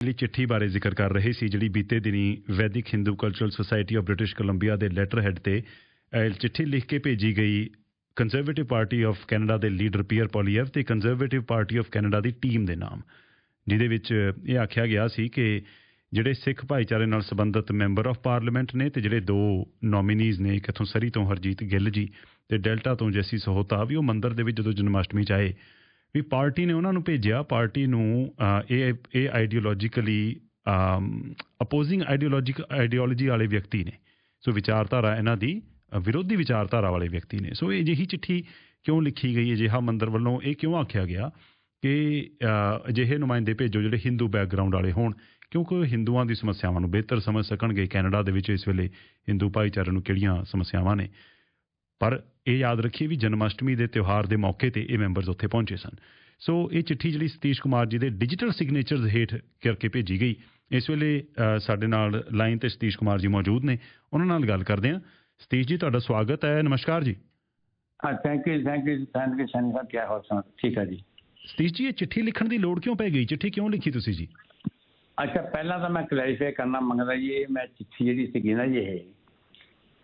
ਲਈ ਚਿੱਠੀ ਬਾਰੇ ਜ਼ਿਕਰ ਕਰ ਰਹੇ ਸੀ, ਜਿਹੜੀ ਬੀਤੇ ਦਿਨੀ Vedic Hindu Cultural Society of British Columbia ਦੇ ਲੈਟਰ ਹੈਡ ਤੇ ਚਿੱਠੀ ਲਿਖ ਕੇ ਭੇਜੀ ਗਈ। ਕੰਜ਼ਰਵੇਟਿਵ ਪਾਰਟੀ ਆਫ ਕੈਨੇਡਾ ਦੇ ਲੀਡਰ ਪੀਅਰ ਪੋਲੀਐਵ ਤੇ ਕੰਜ਼ਰਵੇਟਿਵ ਪਾਰਟੀ ਆਫ ਕੈਨੇਡਾ ਦੀ ਟੀਮ ਦੇ ਨਾਮ, ਜਿਹਦੇ ਵਿੱਚ ਇਹ ਆਖਿਆ ਗਿਆ ਸੀ ਕਿ ਜਿਹੜੇ ਸਿੱਖ ਭਾਈਚਾਰੇ ਨਾਲ ਸੰਬੰਧਿਤ ਮੈਂਬਰ ਆਫ ਪਾਰਲੀਮੈਂਟ ਨੇ ਤੇ ਜਿਹੜੇ ਦੋ ਨੋਮੀਨੀਜ਼ ਨੇ, ਇੱਕ ਇੱਥੋਂ ਸਰੀ ਤੋਂ ਹਰਜੀਤ ਗਿੱਲ ਜੀ ਤੇ ਡੈਲਟਾ ਤੋਂ ਜੈਸੀ ਸਹੋਤਾ, ਵੀ ਉਹ ਮੰਦਰ ਦੇ ਵਿੱਚ ਜਦੋਂ ਜਨਮਾਸ਼ਟਮੀ ਚ ਆਏ ਵੀ ਪਾਰਟੀ ਨੇ ਉਹਨਾਂ ਨੂੰ ਭੇਜਿਆ ਪਾਰਟੀ ਨੂੰ ਅਹ, ਇਹ ਇਹ ਆਈਡੀਓਲੋਜੀਕਲੀ ਅਪੋਜ਼ਿੰਗ ਆਈਡੀਓਲੋਜੀਕ ਆਈਡੀਓਲੋਜੀ ਵਾਲੇ ਵਿਅਕਤੀ ਨੇ। ਸੋ ਵਿਚਾਰਧਾਰਾ ਇਹਨਾਂ ਦੀ ਵਿਰੋਧੀ ਵਿਚਾਰਧਾਰਾ ਵਾਲੇ ਵਿਅਕਤੀ ਨੇ। ਸੋ ਇਹ ਜਿਹੀ ਚਿੱਠੀ ਕਿਉਂ ਲਿਖੀ ਗਈ ਅਜਿਹਾ ਮੰਦਰ ਵੱਲੋਂ ਇਹ ਕਿਉਂ ਆਖਿਆ ਗਿਆ ਕਿ ਅਜਿਹੇ ਨੁਮਾਇੰਦੇ ਭੇਜੋ ਜਿਹੜੇ ਹਿੰਦੂ ਬੈਕਗ੍ਰਾਉਂਡ ਵਾਲੇ ਹੋਣ? ਕਿਉਂਕਿ ਉਹ ਹਿੰਦੂਆਂ ਦੀ ਸਮੱਸਿਆਵਾਂ ਨੂੰ ਬਿਹਤਰ ਸਮਝ ਸਕਣਗੇ। ਕੈਨੇਡਾ ਦੇ ਵਿੱਚ ਇਸ ਵੇਲੇ ਹਿੰਦੂ ਭਾਈਚਾਰੇ ਨੂੰ ਕਿਹੜੀਆਂ ਸਮੱਸਿਆਵਾਂ ਨੇ? ਪਰ ਇਹ ਯਾਦ ਰੱਖੀਏ ਵੀ ਜਨਮਾਸ਼ਟਮੀ ਦੇ ਤਿਉਹਾਰ ਦੇ ਮੌਕੇ ਤੇ ਇਹ ਮੈਂਬਰਸ ਉੱਥੇ ਪਹੁੰਚੇ ਸਨ। ਸੋ ਇਹ ਚਿੱਠੀ ਜਿਹੜੀ ਸਤੀਸ਼ ਕੁਮਾਰ ਜੀ ਦੇ ਡਿਜੀਟਲ ਸਿਗਨੇਚਰਸ ਹੇਠ ਕਰਕੇ ਭੇਜੀ ਗਈ। ਇਸ ਵੇਲੇ ਸਾਡੇ ਨਾਲ ਲਾਈਨ ਤੇ ਸਤੀਸ਼ ਕੁਮਾਰ ਜੀ ਮੌਜੂਦ ਨੇ। ਉਹਨਾਂ ਨਾਲ ਗੱਲ ਕਰਦੇ ਹਾਂ। ਸਤੀਸ਼ ਜੀ ਤੁਹਾਡਾ ਸਵਾਗਤ ਹੈ। ਨਮਸਕਾਰ ਜੀ। ਹਾਂ thank you thank you thank you Saini Sahib ਕੀ ਹਾਲ ਚਾਲ? ਠੀਕ ਹੈ ਜੀ। ਸਤੀਸ਼ ਜੀ ਇਹ ਚਿੱਠੀ ਲਿਖਣ ਦੀ ਲੋੜ ਕਿਉਂ ਪੈ ਗਈ? ਚਿੱਠੀ ਕਿਉਂ ਲਿਖੀ ਤੁਸੀਂ ਜੀ? ਅੱਛਾ ਪਹਿਲਾਂ ਤਾਂ ਮੈਂ ਕਲੈਰੀਫਾਈ ਕਰਨਾ ਮੰਗਦਾ ਜੀ ਇਹ ਮੈਂ ਚਿੱਠੀ ਜਿਹੜੀ ਸੀਗੀ ਨਾ ਜੀ ਇਹ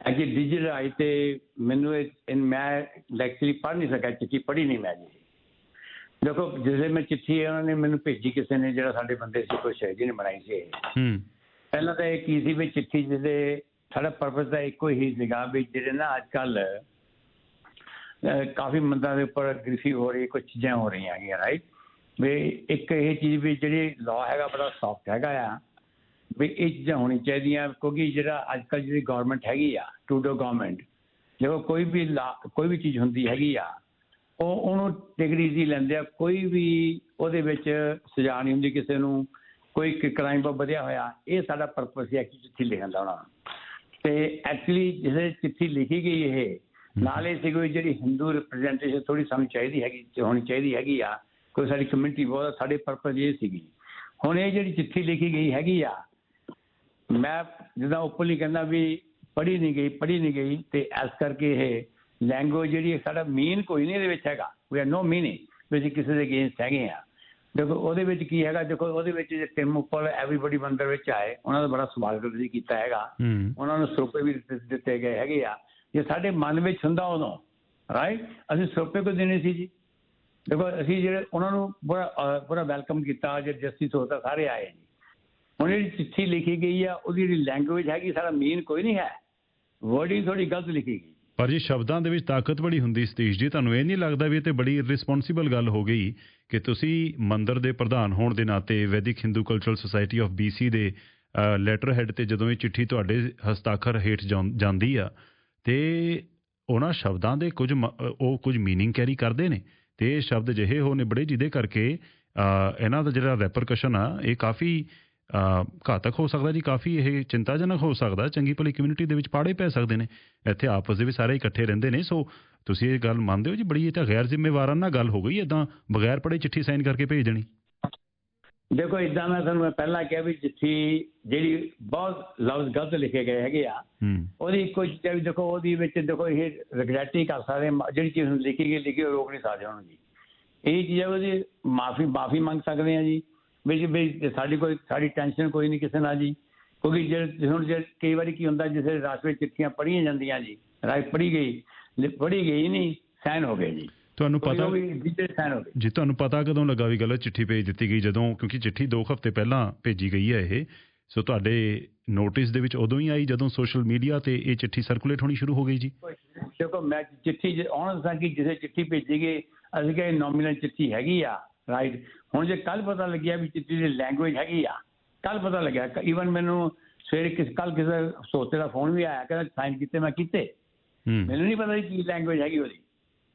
ਅਜੇ ਡਿਜੀਟਲ ਆਈ ਤੇ ਮੈਨੂੰ ਇਹ ਮੈਂ ਐਕਚੁਅਲੀ ਪੜ੍ਹ ਨਹੀਂ ਸਕਿਆ ਚਿੱਠੀ ਪੜ੍ਹੀ ਨਹੀਂ ਮੈਂ ਜੀ। ਦੇਖੋ ਜਿਹੜੇ ਮੈਂ ਚਿੱਠੀ ਉਹਨਾਂ ਨੇ ਮੈਨੂੰ ਭੇਜੀ ਕਿਸੇ ਨੇ ਜਿਹੜਾ ਸਾਡੇ ਬੰਦੇ ਸੀ ਕੋਈ ਜੀ ਨੇ ਬਣਾਈ ਸੀ। ਹੂੰ। ਪਹਿਲਾਂ ਤਾਂ ਇਹ ਕੀ ਸੀ ਵੀ ਚਿੱਠੀ ਜਿਹਦੇ ਸਾਡਾ ਪਰਪਸ ਦਾ ਇੱਕੋ ਹੀ ਸੀਗਾ ਵੀ ਜਿਹੜੇ ਨਾ ਅੱਜ ਕੱਲ ਕਾਫੀ ਮੰਦਾਂ ਦੇ ਉੱਪਰ ਗ੍ਰਿਫੀ ਹੋ ਰਹੀ ਕੁਝ ਚੀਜ਼ਾਂ ਹੋ ਰਹੀਆਂ ਹੈਗੀਆਂ ਰਾਈਟ ਵੀ ਇੱਕ ਇਹ ਚੀਜ਼ ਵੀ ਜਿਹੜੀ ਲਾਅ ਹੈਗਾ ਬੜਾ ਸੌਫਟ ਹੈਗਾ ਆ। ਵੀ ਇਹ ਚੀਜ਼ਾਂ ਹੋਣੀ ਚਾਹੀਦੀਆਂ ਕਿਉਂਕਿ ਜਿਹੜਾ ਅੱਜ ਕੱਲ੍ਹ ਜਿਹੜੀ ਗਵਰਨਮੈਂਟ ਹੈਗੀ ਆ ਟੂਡੋ ਗਵਰਨਮੈਂਟ ਜਦੋਂ ਕੋਈ ਵੀ ਲਾ- ਕੋਈ ਵੀ ਚੀਜ਼ ਹੁੰਦੀ ਹੈਗੀ ਆ, ਉਹ ਉਹਨੂੰ ਡਿਗਰੀ ਦੀ ਲੈਂਦੇ ਆ, ਕੋਈ ਵੀ ਉਹਦੇ ਵਿੱਚ ਸਜ਼ਾ ਨਹੀਂ ਹੁੰਦੀ ਕਿਸੇ ਨੂੰ, ਕੋਈ ਕ੍ਰਾਈਮ ਬਹੁਤ ਵਧਿਆ ਹੋਇਆ, ਇਹ ਸਾਡਾ ਪਰਪਸ ਹੈ ਕਿ ਚਿੱਠੀ ਲਿਖਣ ਦਾ ਉਹਨਾਂ ਨੂੰ। ਤੇ ਐਕਚੁਅਲੀ ਜਿਹੜੇ ਚਿੱਠੀ ਲਿਖੀ ਗਈ ਇਹ, ਨਾਲੇ ਸੀ ਕੋਈ ਜਿਹੜੀ ਹਿੰਦੂ ਰਿਪਰੈਜ਼ੈਂਟੇਸ਼ਨ ਥੋੜੀ ਸਾਨੂੰ ਚਾਹੀਦੀ ਹੈਗੀ ਹੋਣੀ ਚਾਹੀਦੀ ਹੈਗੀ ਆ, ਕੋਈ ਸਾਡੀ ਕਮਿਊਨਿਟੀ ਬਹੁਤ ਸਾਡੇ ਪਰਪਸ ਇਹ ਸੀਗੀ। ਹੁਣ ਇਹ ਜਿਹੜੀ ਚਿੱਠੀ ਲਿਖੀ ਗਈ ਹੈਗੀ ਆ ਮੈਂ ਜਿੱਦਾਂ ਓਪਨਲੀ ਕਹਿੰਦਾ ਵੀ ਪੜ੍ਹੀ ਨਹੀਂ ਗਈ ਪੜ੍ਹੀ ਨਹੀਂ ਗਈ ਤੇ ਇਸ ਕਰਕੇ ਇਹ ਲੈਂਗੁਏਜ ਜਿਹੜੀ ਹੈ ਸਾਡਾ ਮੀਨ ਕੋਈ ਨਹੀਂ ਇਹਦੇ ਵਿੱਚ ਹੈਗਾ। ਵੀ ਆਰ ਨੋ ਮੀਨਿੰਗ ਵੀ ਅਸੀਂ ਕਿਸੇ ਦੇ ਅਗੇਂਸਟ ਹੈਗੇ ਆ ਦੇਖੋ ਉਹਦੇ ਵਿੱਚ ਕੀ ਹੈਗਾ? ਦੇਖੋ ਉਹਦੇ ਵਿੱਚ ਜੇ ਟਿਮ ਉੱਪਰ ਐਵਰੀਬਾਡੀ ਮੰਦਰ ਵਿੱਚ ਆਏ ਉਹਨਾਂ ਦਾ ਬੜਾ ਸਵਾਗਤ ਵੀ ਕੀਤਾ ਹੈਗਾ। ਉਹਨਾਂ ਨੂੰ ਸਰੋਪੇ ਵੀ ਦਿੱਤੇ- ਗਏ ਹੈਗੇ ਆ। ਜੇ ਸਾਡੇ ਮਨ ਵਿੱਚ ਹੁੰਦਾ ਉਦੋਂ ਰਾਈਟ ਅਸੀਂ ਸਰੋਪੇ ਕੋ ਦੇਣੇ ਸੀ ਜੀ। ਦੇਖੋ ਅਸੀਂ ਜਿਹੜੇ ਉਹਨਾਂ ਨੂੰ ਬੜਾ ਬੜਾ ਵੈਲਕਮ ਕੀਤਾ ਜੇ ਜਸਟਿਸ ਹੋਤਾ ਸਾਰੇ ਆਏ ਜੀ। ਹੁਣ ਜਿਹੜੀ ਚਿੱਠੀ ਲਿਖੀ ਗਈ ਆ, ਉਹਦੀ ਜਿਹੜੀ ਲੈਂਗੁਏਜ ਹੈਗੀ ਸਾਰਾ ਮੀਨ ਕੋਈ ਨਹੀਂ ਹੈ। ਵਰਡਿੰਗ ਥੋੜੀ ਗਲਤ ਲਿਖੀ ਗਈ। ਪਰ ਜੀ ਸ਼ਬਦਾਂ ਦੇ ਵਿੱਚ ਤਾਕਤ ਬੜੀ ਹੁੰਦੀ ਸਤੀਸ਼ ਜੀ, ਤੁਹਾਨੂੰ ਇਹ ਨਹੀਂ ਲੱਗਦਾ ਵੀ ਇਹ ਤੇ ਬੜੀ ਰਿਸਪੌਂਸਿਬਲ ਗੱਲ ਹੋ ਗਈ ਕਿ ਤੁਸੀਂ ਮੰਦਰ ਦੇ ਪ੍ਰਧਾਨ ਹੋਣ ਦੇ ਨਾਤੇ Vedic Hindu Cultural Society of BC ਦੇ ਲੈਟਰ ਹੈਡ ਤੇ ਜਦੋਂ ਇਹ ਚਿੱਠੀ ਤੁਹਾਡੇ ਹਸਤਾਖਰ ਹੇਠ ਜਾਂਦੀ ਆ, ਤੇ ਉਹਨਾਂ ਸ਼ਬਦਾਂ ਦੇ ਕੁਝ ਉਹ ਕੁਝ ਮੀਨਿੰਗ ਕੈਰੀ ਕਰਦੇ ਨੇ। ਤੇ ਇਹ ਸ਼ਬਦ ਜਿਹੇ ਹੋ ਨਿਬੜੇ ਜਿਹਦੇ ਕਰਕੇ ਇਹਨਾਂ ਦਾ ਜਿਹੜਾ ਰੈਪਰਕਸ਼ਨ ਆ, ਇਹ ਕਾਫੀ ਘਾਤਕ ਹੋ ਸਕਦਾ ਜੀ ਕਾਫੀ ਇਹ ਚਿੰਤਾਜਨਕ ਹੋ ਸਕਦਾ ਚੰਗੀ ਭਲੀ ਕਮਿਊਨਿਟੀ ਦੇ ਵਿੱਚ ਪਾੜੇ ਪੈ ਸਕਦੇ ਨੇ। ਇੱਥੇ ਆਪਸ ਦੇ ਵਿੱਚ ਸਾਰੇ ਇਕੱਠੇ ਰਹਿੰਦੇ ਨੇ ਸੋ ਤੁਸੀਂ ਇਹ ਗੱਲ ਮੰਨਦੇ ਹੋ ਜੀ ਬੜੀ ਇਹ ਤਾਂ ਗੈਰ ਜ਼ਿੰਮੇਵਾਰਾਨਾ ਗੱਲ ਹੋ ਗਈ ਇਦਾਂ ਬਗੈਰ ਪੜੇ ਚਿੱਠੀ ਸਾਈਨ ਕਰਕੇ ਭੇਜ ਦੇਣੀ। ਦੇਖੋ ਇਦਾਂ ਮੈਂ ਤੁਹਾਨੂੰ ਪਹਿਲਾਂ ਕਿਹਾ ਵੀ ਚਿੱਠੀ ਜਿਹੜੀ ਬਹੁਤ ਲਫ਼ਜ਼ ਗਲਤ ਲਿਖੇ ਗਏ ਹੈਗੇ ਆ ਉਹਦੀ ਇੱਕੋ ਚੀਜ਼ ਵੀ ਦੇਖੋ ਉਹਦੀ ਵਿੱਚ ਦੇਖੋ ਇਹ ਰਿਗਰੈਟ ਹੀ ਕਰ ਸਕਦੇ ਜਿਹੜੀ ਚੀਜ਼ ਨੂੰ ਲਿਖੀ ਗਈ ਲਿਖੀ ਰੋਕ ਨਹੀਂ ਸਕਦੇ ਉਹਨੂੰ ਜੀ। ਇਹ ਚੀਜ਼ ਉਹਦੀ ਮਾਫੀ ਮਾਫੀ ਮੰਗ ਸਕਦੇ ਆ ਜੀ। ਵੀ ਵੀ ਸਾਡੀ ਕੋਈ ਸਾਡੀ ਟੈਨਸ਼ਨ ਕੋਈ ਨਹੀਂ ਕਿਸੇ ਨਾਲ ਜੀ। ਕਿਉਂਕਿ ਜਿਹੜੇ ਹੁਣ ਜੇ ਕਈ ਵਾਰੀ ਕੀ ਹੁੰਦਾ ਜਿਸੇ ਰਾਸ ਵਿੱਚ ਚਿੱਠੀਆਂ ਪੜ੍ਹੀਆਂ ਜਾਂਦੀਆਂ ਜੀ ਰਾਈਟ ਪੜ੍ਹੀ ਗਈ ਪੜ੍ਹੀ ਗਈ ਨਹੀਂ ਸਾਈਨ ਹੋ ਗਏ ਜੀ। ਤੁਹਾਨੂੰ ਪਤਾ ਜੀ ਤੁਹਾਨੂੰ ਪਤਾ ਕਦੋਂ ਲੱਗਾ ਵੀ ਗਲਤ ਚਿੱਠੀ ਭੇਜ ਦਿੱਤੀ ਗਈ ਜਦੋਂ ਕਿਉਂਕਿ ਚਿੱਠੀ 2 ਹਫ਼ਤੇ ਪਹਿਲਾਂ ਭੇਜੀ ਗਈ ਹੈ ਇਹ। ਸੋ ਤੁਹਾਡੇ ਨੋਟਿਸ ਦੇ ਵਿੱਚ ਉਦੋਂ ਹੀ ਆਈ ਜਦੋਂ ਸੋਸ਼ਲ ਮੀਡੀਆ ਤੇ ਇਹ ਚਿੱਠੀ ਸਰਕੂਲੇਟ ਹੋਣੀ ਸ਼ੁਰੂ ਹੋ ਗਈ ਜੀ? ਦੇਖੋ ਮੈਂ ਚਿੱਠੀ ਜੇ ਆਉਣ ਸਾਂ ਕਿ ਜਿਸੇ ਚਿੱਠੀ ਭੇਜੀ ਗਈ ਅਸੀਂ ਕਿਹਾ ਨੋਮੀਨਲ ਚਿੱਠੀ ਹੈਗੀ ਆ। ਰਾਈਟ ਹੁਣ ਜੇ ਕੱਲ ਪਤਾ ਲੱਗਿਆ ਵੀ ਚਿੱਠੀ ਦੀ ਲੈਂਗੁਏਜ ਹੈਗੀ ਆ ਕੱਲ ਪਤਾ ਲੱਗਿਆ ਈਵਨ ਮੈਨੂੰ ਸਵੇਰੇ ਕਿਸ ਕੱਲ ਕਿਸੇ ਸੋਤੇ ਦਾ ਫੋਨ ਵੀ ਆਇਆ ਕਹਿੰਦਾ ਸਾਈਨ ਕੀਤੇ ਮੈਂ ਕੀਤੇ। ਮੈਨੂੰ ਨਹੀਂ ਪਤਾ ਕੀ ਲੈਂਗੁਏਜ ਹੈਗੀ ਉਹਦੀ।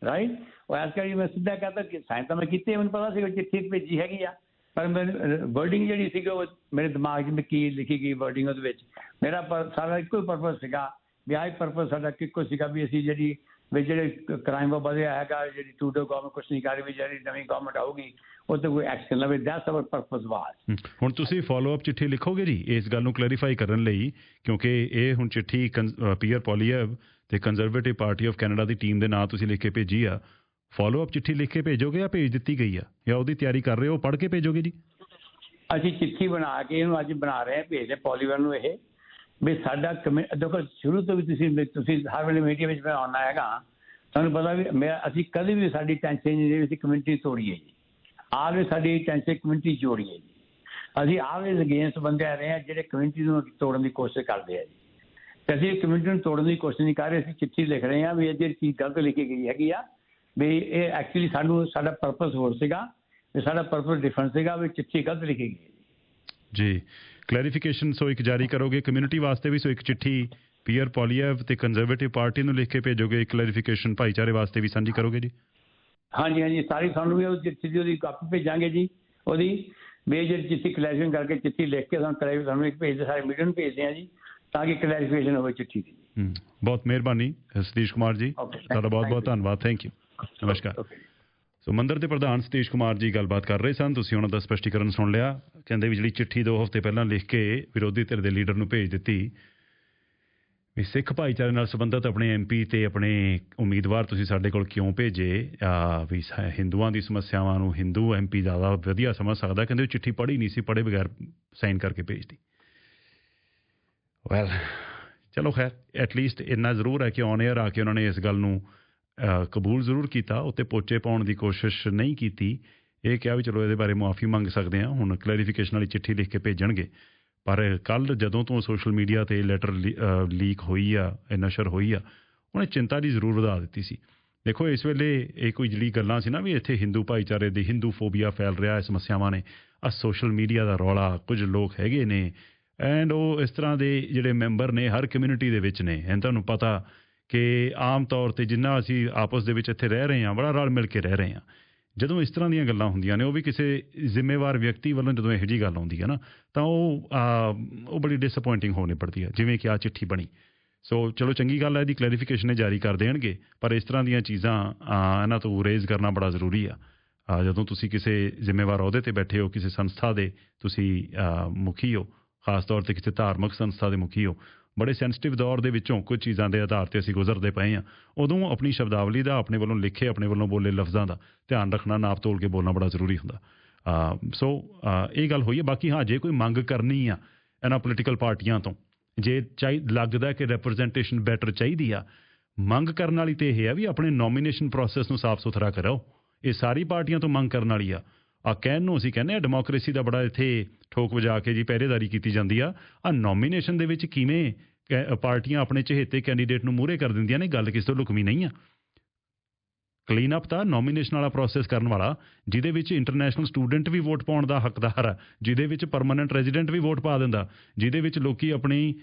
ਰਾਈਟ ਉਹ ਇਸ ਕਰਕੇ ਮੈਂ ਸਿੱਧਾ ਕਹਤਾ ਕਿ ਸਾਈਨ ਤਾਂ ਮੈਂ ਕੀਤੇ ਮੈਨੂੰ ਪਤਾ ਸੀ ਕਿ ਚਿੱਠੀ ਭੇਜੀ ਹੈਗੀ ਆ। ਪਰ ਮੈਨੂੰ ਵਰਡਿੰਗ ਜਿਹੜੀ ਸੀ ਉਹ ਮੇਰੇ ਦਿਮਾਗ 'ਚ ਮੈਂ ਕੀ ਲਿਖੀ ਗਈ ਵਰਡਿੰਗ ਉਹਦੇ ਵਿੱਚ। ਮੇਰਾ ਸਾਰਾ ਇੱਕੋ ਹੀ ਪਰਪਸ ਸੀਗਾ ਵੀ ਆਹ ਪਰਪਸ ਸਾਡਾ ਇੱਕੋ ਸੀਗਾ ਵੀ ਅਸੀਂ ਜਿਹੜੀ ਵੀ ਜਿਹੜੇ ਕ੍ਰਾਈਮ ਵਧਿਆ ਹੈਗਾ ਜਿਹੜੀ ਟੂਡੋ ਗਵਰਨਮੈਂਟ ਕੁਛ ਨਹੀਂ ਕਰ ਰਹੀ ਵੀ ਜਿਹੜੀ ਨਵੀਂ ਗਵਰਨਮੈਂਟ ਆਊਗੀ ਉਹ ਤੇ ਕੋਈ ਐਕਸ਼ਨ ਲਵੇ ਦੈਟਸ ਆਵਰ ਪਰਪਸ ਵਾਸ ਹੁਣ ਤੁਸੀਂ ਫਾਲੋ ਅਪ ਚਿੱਠੀ ਲਿਖੋਗੇ ਜੀ ਇਸ ਗੱਲ ਨੂੰ ਕਲੈਰੀਫਾਈ ਕਰਨ ਲਈ ਕਿਉਂਕਿ ਇਹ ਹੁਣ ਚਿੱਠੀ ਪੀਅਰ ਪੋਲੀਐਵ ਤੇ ਕੰਜ਼ਰਵੇਟਿਵ ਪਾਰਟੀ ਆਫ ਕੈਨੇਡਾ ਦੀ ਟੀਮ ਦੇ ਨਾਂ ਤੁਸੀਂ ਲਿਖ ਕੇ ਭੇਜੀ ਆ। ਫਾਲੋ ਅਪ ਚਿੱਠੀ ਲਿਖ ਕੇ ਭੇਜੋਗੇ ਜਾਂ ਭੇਜ ਦਿੱਤੀ ਗਈ ਆ? ਜਾਂ ਉਹਦੀ ਤਿਆਰੀ ਕਰ ਰਹੇ ਹੋ ਪੜ੍ਹ ਕੇ ਭੇਜੋਗੇ ਜੀ? ਅਸੀਂ ਚਿੱਠੀ ਬਣਾ ਕੇ ਇਹਨੂੰ ਅੱਜ ਬਣਾ ਰਹੇ ਹਾਂ ਭੇਜਦੇ ਪੋਲੀਵਰ ਨੂੰ ਇਹ। ਵੀ ਸਾਡਾ ਕਮਿ- ਦੇਖੋ ਸ਼ੁਰੂ ਤੋਂ ਵੀ ਤੁਸੀਂ ਤੁਸੀਂ ਹਰ ਵੇਲੇ ਮੀਡੀਆ ਵਿੱਚ ਮੈਂ ਆਉਣਾ ਹੈਗਾ, ਤੁਹਾਨੂੰ ਪਤਾ ਵੀ ਮੈਂ, ਅਸੀਂ ਕਦੇ ਵੀ ਸਾਡੀ ਟੈਂਸ਼ਨ ਨਹੀਂ ਰਹੀ, ਅਸੀਂ ਕਮਿਊਨਿਟੀ ਤੋੜੀਏ ਜੀ। ਆਵੇ ਸਾਡੀ ਟੈਂਸ਼ਨ ਕਮਿਊਨਿਟੀ ਜੋੜੀਏ ਜੀ। ਅਸੀਂ ਆਵੇ ਅਗੇਂਸਟ ਬੰਦੇ ਆ ਰਹੇ ਹਾਂ, ਜਿਹੜੇ ਕਮਿਊਨਿਟੀ ਨੂੰ ਤੋੜਨ ਦੀ ਕੋਸ਼ਿਸ਼ ਕਰਦੇ ਆ ਜੀ। ਤੇ ਅਸੀਂ ਕਮਿਊਨਿਟੀ ਨੂੰ ਤੋੜਨ ਦੀ ਕੋਸ਼ਿਸ਼ ਨਹੀਂ ਕਰ ਰਹੇ, ਅਸੀਂ ਚਿੱਠੀ ਲਿਖ ਰਹੇ ਹਾਂ ਵੀ ਇਹ ਜਿਹੜੀ ਚੀਜ਼ ਗਲਤ ਲਿਖੀ ਗਈ ਹੈਗੀ ਆ, ਵੀ ਇਹ ਐਕਚੁਅਲੀ ਸਾਨੂੰ, ਸਾਡਾ ਪਰਪਸ ਹੋਰ ਸੀਗਾ, ਵੀ ਸਾਡਾ ਪਰਪਸ ਡਿਫਰੈਂਟ ਸੀਗਾ, ਵੀ ਚਿੱਠੀ ਗਲਤ ਲਿਖੀ ਗਈ ਹੈ ਜੀ। ਕਲੈਰੀਫਿਕੇਸ਼ਨ ਸੋ ਇੱਕ ਜਾਰੀ ਕਰੋਗੇ। ਕਮਿਊਨਿਟੀ ਵਾਸਤੇ ਵੀ ਸੋ ਇੱਕ ਚਿੱਠੀ ਪੀਅਰ ਪੋਲੀਐਵ ਤੇ ਕੰਜ਼ਰਵੇਟਿਵ ਪਾਰਟੀ ਨੂੰ ਲਿਖ ਕੇ ਭੇਜੋਗੇ। ਕਲੈਰੀਫਿਕੇਸ਼ਨ ਭਾਈਚਾਰੇ ਵਾਸਤੇ ਵੀ ਸਾਂਝੀ ਕਰੋਗੇ ਜੀ? ਹਾਂਜੀ ਹਾਂਜੀ। ਸਾਰੀ ਸਾਨੂੰ ਵੀ ਉਹ ਚਿੱਠੀ ਦੀ ਉਹਦੀ ਕਾਪੀ ਭੇਜਾਂਗੇ ਜੀ। ਉਹਦੀ ਜਿਹੜੀ ਚਿੱਠੀ ਕਲੈਰੀਫਿਕੇਸ਼ਨ ਕਰਕੇ ਚਿੱਠੀ ਲਿਖ ਕੇ ਸਾਨੂੰ ਕਲੈਰੀ ਸਾਨੂੰ ਇੱਕ ਭੇਜਦੇ ਸਾਰੇ ਮੀਡੀਆ ਨੂੰ ਭੇਜਦੇ ਆ ਜੀ ਤਾਂ ਕਿ ਕਲੈਰੀਫਿਕੇਸ਼ਨ ਹੋਵੇ ਚਿੱਠੀ ਦੀ। ਬਹੁਤ ਮਿਹਰਬਾਨੀ ਸਤੀਸ਼ ਕੁਮਾਰ ਜੀ। ਤੁਹਾਡਾ ਬਹੁਤ ਬਹੁਤ. ਧੰਨਵਾਦ। ਥੈਂਕ ਯੂ ਨਮਸਕਾਰ. ਸੋ ਮੰਦਰ ਦੇ ਪ੍ਰਧਾਨ ਸਤੀਸ਼ ਕੁਮਾਰ ਜੀ ਗੱਲਬਾਤ ਕਰ ਰਹੇ ਸਨ। ਤੁਸੀਂ ਉਹਨਾਂ ਦਾ ਸਪਸ਼ਟੀਕਰਨ ਸੁਣ ਲਿਆ। ਕਹਿੰਦੇ ਵੀ ਜਿਹੜੀ ਚਿੱਠੀ ਦੋ ਹਫ਼ਤੇ ਪਹਿਲਾਂ ਲਿਖ ਕੇ ਵਿਰੋਧੀ ਧਿਰ ਦੇ ਲੀਡਰ ਨੂੰ ਭੇਜ ਦਿੱਤੀ ਵੀ ਸਿੱਖ ਭਾਈਚਾਰੇ ਨਾਲ ਸੰਬੰਧਿਤ ਆਪਣੇ ਐਮਪੀ ਤੇ ਆਪਣੇ ਉਮੀਦਵਾਰ ਤੁਸੀਂ ਸਾਡੇ ਕੋਲ ਕਿਉਂ ਭੇਜੇ? ਆ ਵੀ ਹਿੰਦੂਆਂ ਦੀ ਸਮੱਸਿਆਵਾਂ ਨੂੰ ਹਿੰਦੂ ਐਮਪੀ ਜ਼ਿਆਦਾ ਵਧੀਆ ਸਮਝ ਸਕਦਾ। ਕਹਿੰਦੇ ਉਹ ਚਿੱਠੀ ਪੜ੍ਹੀ ਨਹੀਂ ਸੀ, ਪੜ੍ਹੇ ਬਗੈਰ ਸਾਈਨ ਕਰਕੇ ਭੇਜਦੀ ਵੈਲ ਚਲੋ ਖੈਰ ਐਟ ਲੀਸਟ ਇੰਨਾ ਜ਼ਰੂਰ ਹੈ ਕਿ ਔਨ 에ਅਰ ਆ ਕੇ ਉਹਨਾਂ ਨੇ ਇਸ ਗੱਲ ਨੂੰ ਕਬੂਲ ਜ਼ਰੂਰ ਕੀਤਾ, ਉੱਤੇ ਪੋਚੇ ਪਾਉਣ ਦੀ ਕੋਸ਼ਿਸ਼ ਨਹੀਂ ਕੀਤੀ। ਇਹ ਕਿਹਾ ਵੀ ਚਲੋ ਇਹਦੇ ਬਾਰੇ ਮੁਆਫੀ ਮੰਗ ਸਕਦੇ ਹਾਂ, ਹੁਣ ਕਲੈਰੀਫਿਕੇਸ਼ਨ ਵਾਲੀ ਚਿੱਠੀ ਲਿਖ ਕੇ ਭੇਜਣਗੇ। ਪਰ ਕੱਲ ਜਦੋਂ ਤੋਂ ਸੋਸ਼ਲ ਮੀਡੀਆ ਤੇ ਲੈਟਰ ਲੀਕ ਹੋਈ ਆ, ਇਹ ਨਸ਼ਰ ਹੋਈ ਆ, ਉਹਨੇ ਚਿੰਤਾ ਦੀ ਜ਼ਰੂਰ ਵਧਾ ਦਿੱਤੀ ਸੀ। ਦੇਖੋ, ਇਸ ਵੇਲੇ ਇਹ ਕੋਈ ਜਿਹੜੀ ਗੱਲਾਂ ਸੀ ਨਾ ਵੀ ਇੱਥੇ ਹਿੰਦੂ ਭਾਈਚਾਰੇ ਦੀ ਹਿੰਦੂ ਫੋਬੀਆ ਫੈਲ ਰਿਹਾ ਹੈ ਸਮੱਸਿਆਵਾਂ ਨੇ ਆ ਸੋਸ਼ਲ ਮੀਡੀਆ ਦਾ ਰੌਲਾ, ਕੁਝ ਲੋਕ ਹੈਗੇ ਨੇ ਐਂਡ ਉਹ ਇਸ ਤਰ੍ਹਾਂ ਦੇ ਜਿਹੜੇ ਮੈਂਬਰ ਨੇ, ਹਰ ਕਮਿਊਨਿਟੀ ਦੇ ਵਿੱਚ ਨੇ ਐਂ ਤੁਹਾਨੂੰ ਪਤਾ ਕਿ ਆਮ ਤੌਰ ਤੇ ਜਿੰਨਾ ਅਸੀਂ ਆਪਸ ਦੇ ਵਿੱਚ ਇੱਥੇ ਰਹਿ ਰਹੇ ਹਾਂ, ਬੜਾ ਰਲ ਮਿਲ ਕੇ ਰਹਿ ਰਹੇ ਹਾਂ। ਜਦੋਂ ਇਸ ਤਰ੍ਹਾਂ ਦੀਆਂ ਗੱਲਾਂ ਹੁੰਦੀਆਂ ਨੇ, ਉਹ ਵੀ ਕਿਸੇ ਜ਼ਿੰਮੇਵਾਰ ਵਿਅਕਤੀ ਵੱਲੋਂ ਜਦੋਂ ਇਹੋ ਜਿਹੀ ਗੱਲ ਆਉਂਦੀ ਹੈ ਨਾ, ਤਾਂ ਉਹ ਉਹ ਬੜੀ ਡਿਸਪਾਇੰਟਿੰਗ ਹੋਣੀ ਪੜਦੀ ਹੈ, ਜਿਵੇਂ ਕਿ ਆ ਚਿੱਠੀ ਬਣੀ। ਸੋ ਚਲੋ ਚੰਗੀ ਗੱਲ ਹੈ, ਇਹਦੀ ਕਲੈਰੀਫਿਕੇਸ਼ਨ ਜਾਰੀ ਕਰ ਦੇਣਗੇ, ਪਰ ਇਸ ਤਰ੍ਹਾਂ ਦੀਆਂ ਚੀਜ਼ਾਂ ਇਹਨਾਂ ਤੋਂ ਰੇਜ਼ ਕਰਨਾ ਬੜਾ ਜ਼ਰੂਰੀ ਆ। ਜਦੋਂ ਤੁਸੀਂ ਕਿਸੇ ਜ਼ਿੰਮੇਵਾਰ ਅਹੁਦੇ ਤੇ ਬੈਠੇ ਹੋ, ਕਿਸੇ ਸੰਸਥਾ ਦੇ ਤੁਸੀਂ ਮੁਖੀ ਹੋ ਖਾਸ ਤੌਰ ਤੇ ਕਿਸੇ ਧਾਰਮਿਕ ਸੰਸਥਾ ਦੇ ਮੁਖੀ ਹੋ ਬੜੇ ਸੈਂਸਿਟਿਵ ਦੌਰ ਦੇ ਵਿੱਚੋਂ ਕੁਝ ਚੀਜ਼ਾਂ ਦੇ ਆਧਾਰ ਤੇ ਅਸੀਂ ਗੁਜ਼ਰਦੇ ਪਏ ਹਾਂ। ਉਦੋਂ ਆਪਣੀ ਸ਼ਬਦਾਵਲੀ ਦਾ, ਆਪਣੇ ਵੱਲੋਂ ਲਿਖੇ, ਆਪਣੇ ਵੱਲੋਂ ਬੋਲੇ ਲਫ਼ਜ਼ਾਂ ਦਾ ਧਿਆਨ ਰੱਖਣਾ, ਨਾਪ ਤੋਲ ਕੇ ਬੋਲਣਾ ਬੜਾ ਜ਼ਰੂਰੀ ਹੁੰਦਾ। ਸੋ ਇਹ ਗੱਲ ਹੋਈ ਹੈ। ਬਾਕੀ ਹਾਂ, ਜੇ ਕੋਈ ਮੰਗ ਕਰਨੀ ਆ ਇਹਨਾਂ ਪੋਲੀਟੀਕਲ ਪਾਰਟੀਆਂ ਤੋਂ, ਜੇ ਚਾਹੀ, ਲੱਗਦਾ ਕਿ ਰਿਪਰੈਜ਼ੈਂਟੇਸ਼ਨ ਬੈਟਰ ਚਾਹੀਦੀ ਆ, ਮੰਗ ਕਰਨ ਵਾਲੀ ਤੇ ਇਹ ਆ ਵੀ ਆਪਣੇ ਨੋਮੀਨੇਸ਼ਨ ਪ੍ਰੋਸੈਸ ਨੂੰ ਸਾਫ਼ ਸੁਥਰਾ ਕਰਾਓ। ਇਹ ਸਾਰੀ ਪਾਰਟੀਆਂ ਤੋਂ ਮੰਗ ਕਰਨ ਵਾਲੀ ਆ। ਆ ਕਹਿਣ ਨੂੰ ਅਸੀਂ ਕਹਿੰਦੇ ਆ ਡੈਮੋਕ੍ਰੇਸੀ ਦਾ ਬੜਾ ਇੱਥੇ ਠੋਕ ਵਜਾ ਕੇ ਜੀ ਪਹਿਰੇਦਾਰੀ ਕੀਤੀ ਜਾਂਦੀ ਆ। ਆ ਨੋਮੀਨੇਸ਼ਨ ਦੇ ਵਿੱਚ ਕਿਵੇਂ ਕੈ- ਪਾਰਟੀਆਂ ਆਪਣੇ ਚਹੇਤੇ ਕੈਂਡੀਡੇਟ ਨੂੰ ਮੂਹਰੇ ਕਰ ਦਿੰਦੀਆਂ ਨੇ, ਗੱਲ ਕਿਸੇ ਤੋਂ ਲੁਕਮੀ ਨਹੀਂ ਆ। ਕਲੀਨ ਅਪ ਤਾਂ ਨੋਮੀਨੇਸ਼ਨ ਵਾਲਾ ਪ੍ਰੋਸੈਸ ਕਰਨ ਵਾਲਾ, ਜਿਹਦੇ ਵਿੱਚ ਇੰਟਰਨੈਸ਼ਨਲ ਸਟੂਡੈਂਟ ਵੀ ਵੋਟ ਪਾਉਣ ਦਾ ਹੱਕਦਾਰ ਆ, ਜਿਹਦੇ ਵਿੱਚ ਪਰਮਨੈਂਟ ਰੈਜ਼ੀਡੈਂਟ ਵੀ ਵੋਟ ਪਾ ਦਿੰਦਾ, ਜਿਹਦੇ ਵਿੱਚ ਲੋਕੀ ਆਪਣੀ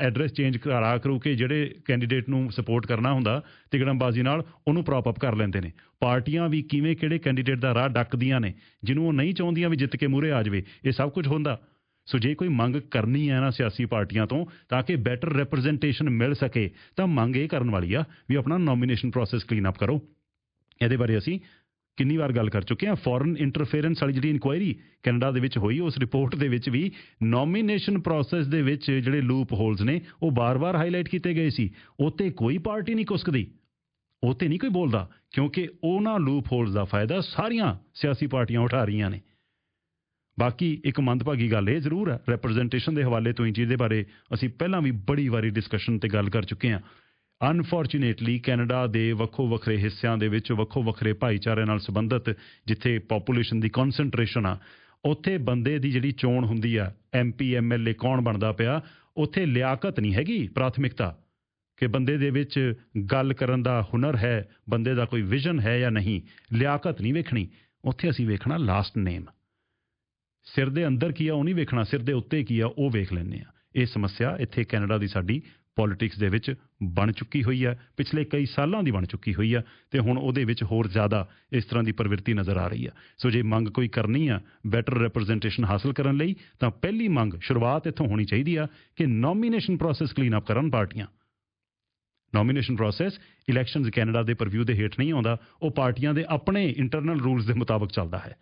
ਐਡਰੈਸ ਚੇਂਜ ਕਰਾ ਕਰੂ ਕੇ ਜਿਹੜੇ ਕੈਂਡੀਡੇਟ ਨੂੰ ਸਪੋਰਟ ਕਰਨਾ ਹੁੰਦਾ, ਤਿਗੜਮਬਾਜ਼ੀ ਨਾਲ ਉਹਨੂੰ ਪ੍ਰੋਪ ਅਪ ਕਰ ਲੈਂਦੇ ਨੇ। ਪਾਰਟੀਆਂ ਵੀ ਕਿਵੇਂ ਕਿਹੜੇ ਕੈਂਡੀਡੇਟ ਦਾ ਰਾਹ ਡੱਕਦੀਆਂ ਨੇ, ਜਿਹਨੂੰ ਉਹ ਨਹੀਂ ਚਾਹੁੰਦੀਆਂ ਵੀ ਜਿੱਤ ਕੇ ਮੂਹਰੇ ਆ ਜਾਵੇ, ਇਹ ਸਭ ਕੁਝ ਹੁੰਦਾ। ਸੋ ਜੇ ਕੋਈ ਮੰਗ ਕਰਨੀ ਹੈ ਨਾ ਸਿਆਸੀ ਪਾਰਟੀਆਂ ਤੋਂ, ਤਾਂ ਕਿ ਬੈਟਰ ਰਿਪਰੈਜ਼ੈਂਟੇਸ਼ਨ ਮਿਲ ਸਕੇ, ਤਾਂ ਮੰਗ ਇਹ ਕਰਨ ਵਾਲੀ ਆ ਵੀ ਆਪਣਾ ਨੋਮੀਨੇਸ਼ਨ ਪ੍ਰੋਸੈਸ ਕਲੀਨ ਅਪ ਕਰੋ। ਇਹਦੇ ਬਾਰੇ ਅਸੀਂ ਕਿੰਨੀ ਵਾਰ ਗੱਲ ਕਰ ਚੁੱਕੇ ਹਾਂ। ਫੋਰਨ ਇੰਟਰਫੇਰੈਂਸ ਵਾਲੀ ਜਿਹੜੀ ਇਨਕੁਆਇਰੀ ਕੈਨੇਡਾ ਦੇ ਵਿੱਚ ਹੋਈ, ਉਸ ਰਿਪੋਰਟ ਦੇ ਵਿੱਚ ਵੀ ਨੋਮੀਨੇਸ਼ਨ ਪ੍ਰੋਸੈਸ ਦੇ ਵਿੱਚ ਜਿਹੜੇ ਲੂਪ ਹੋਲਸ ਨੇ, ਉਹ ਬਾਰ-ਬਾਰ ਹਾਈਲਾਈਟ ਕੀਤੇ ਗਏ ਸੀ। ਉੱਤੇ ਕੋਈ ਪਾਰਟੀ ਨਹੀਂ ਕੁਸਕਦੀ ਉਹ 'ਤੇ ਨਹੀਂ ਕੋਈ ਬੋਲਦਾ, ਕਿਉਂਕਿ ਉਹਨਾਂ ਲੂਪ ਹੋਲਸ ਦਾ ਫਾਇਦਾ ਸਾਰੀਆਂ ਸਿਆਸੀ ਪਾਰਟੀਆਂ ਉਠਾ ਰਹੀਆਂ ਨੇ। ਬਾਕੀ ਇੱਕ ਮੰਦਭਾਗੀ ਗੱਲ ਇਹ ਜ਼ਰੂਰ ਹੈ ਰਿਪਰੈਜ਼ੈਂਟੇਸ਼ਨ ਦੇ ਹਵਾਲੇ ਤੋਂ ਹੀ ਜਿਹਦੇ ਬਾਰੇ ਅਸੀਂ ਪਹਿਲਾਂ ਵੀ ਬੜੀ ਵਾਰੀ ਡਿਸਕਸ਼ਨ ਤੇ ਗੱਲ ਕਰ ਚੁੱਕੇ ਹਾਂ। ਅਨਫੋਰਚੂਨੇਟਲੀ ਕੈਨੇਡਾ ਦੇ ਵੱਖੋ ਵੱਖਰੇ ਹਿੱਸਿਆਂ ਦੇ ਵਿੱਚ, ਵੱਖੋ ਵੱਖਰੇ ਭਾਈਚਾਰੇ ਨਾਲ ਸੰਬੰਧਿਤ ਜਿੱਥੇ ਪੋਪੂਲੇਸ਼ਨ ਦੀ ਕਨਸੈਂਟਰੇਸ਼ਨ ਆ, ਉੱਥੇ ਬੰਦੇ ਦੀ ਜਿਹੜੀ ਚੋਣ ਹੁੰਦੀ ਆ ਐਮਪੀ ਐਮਐਲਏ ਕੌਣ ਬਣਦਾ ਪਿਆ, ਉੱਥੇ ਲਿਆਕਤ ਨਹੀਂ ਹੈਗੀ ਪ੍ਰਾਥਮਿਕਤਾ। ਕਿ ਬੰਦੇ ਦੇ ਵਿੱਚ ਗੱਲ ਕਰਨ ਦਾ ਹੁਨਰ ਹੈ, ਬੰਦੇ ਦਾ ਕੋਈ ਵਿਜ਼ਨ ਹੈ ਜਾਂ ਨਹੀਂ, ਲਿਆਕਤ ਨਹੀਂ ਵੇਖਣੀ, ਉੱਥੇ ਅਸੀਂ ਵੇਖਣਾ ਲਾਸਟ ਨੇਮ ਸਿਰ ਦੇ ਅੰਦਰ ਕੀ ਆ, ਉਹ ਨਹੀਂ ਵੇਖਣਾ, ਸਿਰ ਦੇ ਉੱਤੇ ਕੀ ਆ, ਉਹ ਵੇਖ ਲੈਂਦੇ ਆ। ਇਹ ਸਮੱਸਿਆ ਇੱਥੇ ਕੈਨੇਡਾ ਦੀ ਸਾਡੀ ਪੋਲਿਟਿਕਸ ਦੇ ਵਿੱਚ ਬਣ ਚੁੱਕੀ ਹੋਈ ਹੈ ਪਿਛਲੇ ਕਈ ਸਾਲਾਂ ਦੀ ਬਣ ਚੁੱਕੀ ਹੋਈ ਹੈ ਤੇ ਹੁਣ ਉਹਦੇ ਵਿੱਚ ਹੋਰ ਜ਼ਿਆਦਾ ਇਸ ਤਰ੍ਹਾਂ ਦੀ ਪ੍ਰਵਿਰਤੀ ਨਜ਼ਰ ਆ ਰਹੀ ਹੈ ਸੋ ਜੇ ਮੰਗ ਕੋਈ ਕਰਨੀ ਆ ਬੈਟਰ ਰਿਪਰੈਜ਼ੈਂਟੇਸ਼ਨ ਹਾਸਲ ਕਰਨ ਲਈ, ਤਾਂ ਪਹਿਲੀ ਮੰਗ ਸ਼ੁਰੂਆਤ ਇੱਥੋਂ ਹੋਣੀ ਚਾਹੀਦੀ ਆ ਕਿ ਨੋਮੀਨੇਸ਼ਨ ਪ੍ਰੋਸੈਸ ਕਲੀਨ ਅਪ ਕਰਨ ਪਾਰਟੀਆਂ। ਨੋਮੀਨੇਸ਼ਨ ਪ੍ਰੋਸੈਸ ਇਲੈਕਸ਼ਨਸ ਕੈਨੇਡਾ ਦੇ ਪਰਵਿਊ ਦੇ ਹੇਠ ਨਹੀਂ ਆਉਂਦਾ, ਉਹ ਪਾਰਟੀਆਂ ਦੇ ਆਪਣੇ ਇੰਟਰਨਲ ਰੂਲਸ ਦੇ ਮੁਤਾਬਕ ਚੱਲਦਾ ਹੈ।